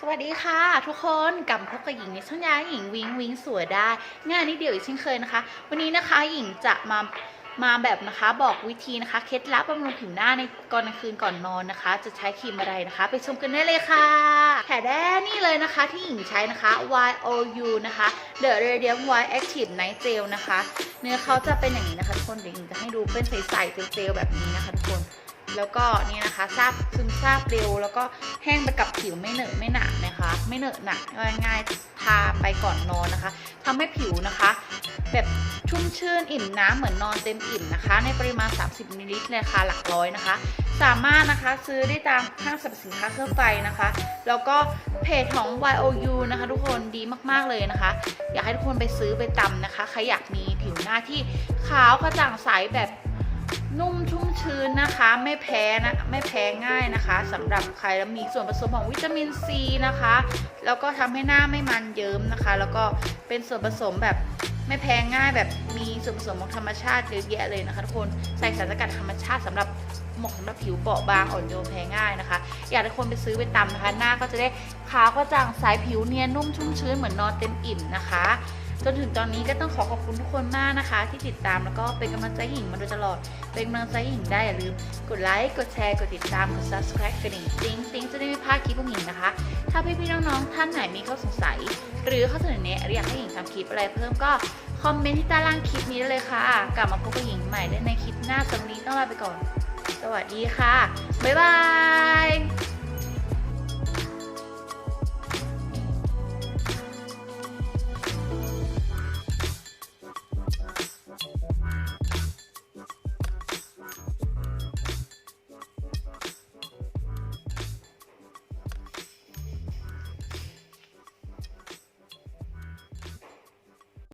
สวัสดีค่ะ ทุกคนกลับพบกับหญิงในช่องยาหญิงวิงวิงสวยได้ งานนี้เดี๋ยวอีกเช่นเคยนะคะ วันนี้นะคะหญิงจะมามาแบบนะคะบอกวิธีนะคะเคล็ดลับบำรุงผิวหน้าในก่อนกลางคืนก่อนนอนนะคะ จะใช้ครีมอะไรนะคะ ไปชมกันได้เลยค่ะแถแด้นี่เลยนะคะที่หญิงใช้นะคะ YOU นะคะ The Radiant White Active Night Gel นะคะ เนื้อเขาจะเป็นอย่างนี้นะคะทุกคนเดี๋ยวหญิงจะให้ดูเป็นใสๆเจลๆแบบนี้นะคะทุกคน แล้วก็นี่นะคะซาบซึมซาบเร็ว แล้วก็แห้งไปกับผิวไม่เหนอะไม่หนานะคะ ไม่เหนอะหนักง่ายๆทาไปก่อนนอนนะคะทำให้ผิวนะคะ แบบชุ่มชื่นอิ่มน้ำเหมือนนอนเต็มอิ่มนะคะ ในปริมาณ 30มิลลิลิตรเลยค่ะหลักร้อยนะคะ สามารถนะคะซื้อได้ตามห้างสรรพสินค้าเครื่องไฟนะคะ แล้วก็เพจของ YOU นะคะ ทุกคนดีมากๆเลยนะคะ อยากให้ทุกคนไปซื้อไปตำนะคะใครอยากมีผิวหน้าที่ขาวกระจ่างใสแบบ นุ่มชุ่มชื้นนะคะไม่แพ้นะไม่แพ้ง่ายนะคะสำหรับใครแล้วมีส่วนผสมของวิตามินซีนะคะ แล้วก็ทำให้หน้าไม่มันเยิ้มนะคะ แล้วก็เป็นส่วนผสมแบบไม่แพ้ง่ายแบบมีส่วนผสมของธรรมชาติเยอะแยะเลยนะคะทุกคนใส่สารสกัดธรรมชาติสำหรับเหมาะสำหรับผิวเปราบางอ่อนโยนแพ้ง่ายนะคะ อยากให้ทุกคนไปซื้อไปตำนะคะ หน้าก็จะได้ขาวกระจ่างใสผิวเนียนนุ่มชุ่มชื้นเหมือนนอนเต็มอิ่มนะคะ จนถึงตอนนี้ก็ต้องขอขอบคุณทุกคนมากนะคะ ที่ติดตามแล้วก็เป็นกำลังใจให้หญิงมาโดยตลอด เป็นกำลังใจให้หญิงได้อย่าลืมกดไลค์กดแชร์กดติดตามกด subscribe กระดิ่งติ๊งติ๊งจะได้ไม่พลาดคลิปพวกหญิงนะคะ ถ้าพี่ๆน้องๆท่านไหนมีข้อสงสัย หรือข้อเสนอแนะหรืออยากให้หญิงทำคลิปอะไรเพิ่มก็คอมเมนต์ที่ใต้ล่างคลิปนี้ได้เลยค่ะ กลับมาพบกับหญิงใหม่ได้ในคลิปหน้าสำหรับวันนี้ต้องลาไปก่อน สวัสดีค่ะ บ๊ายบาย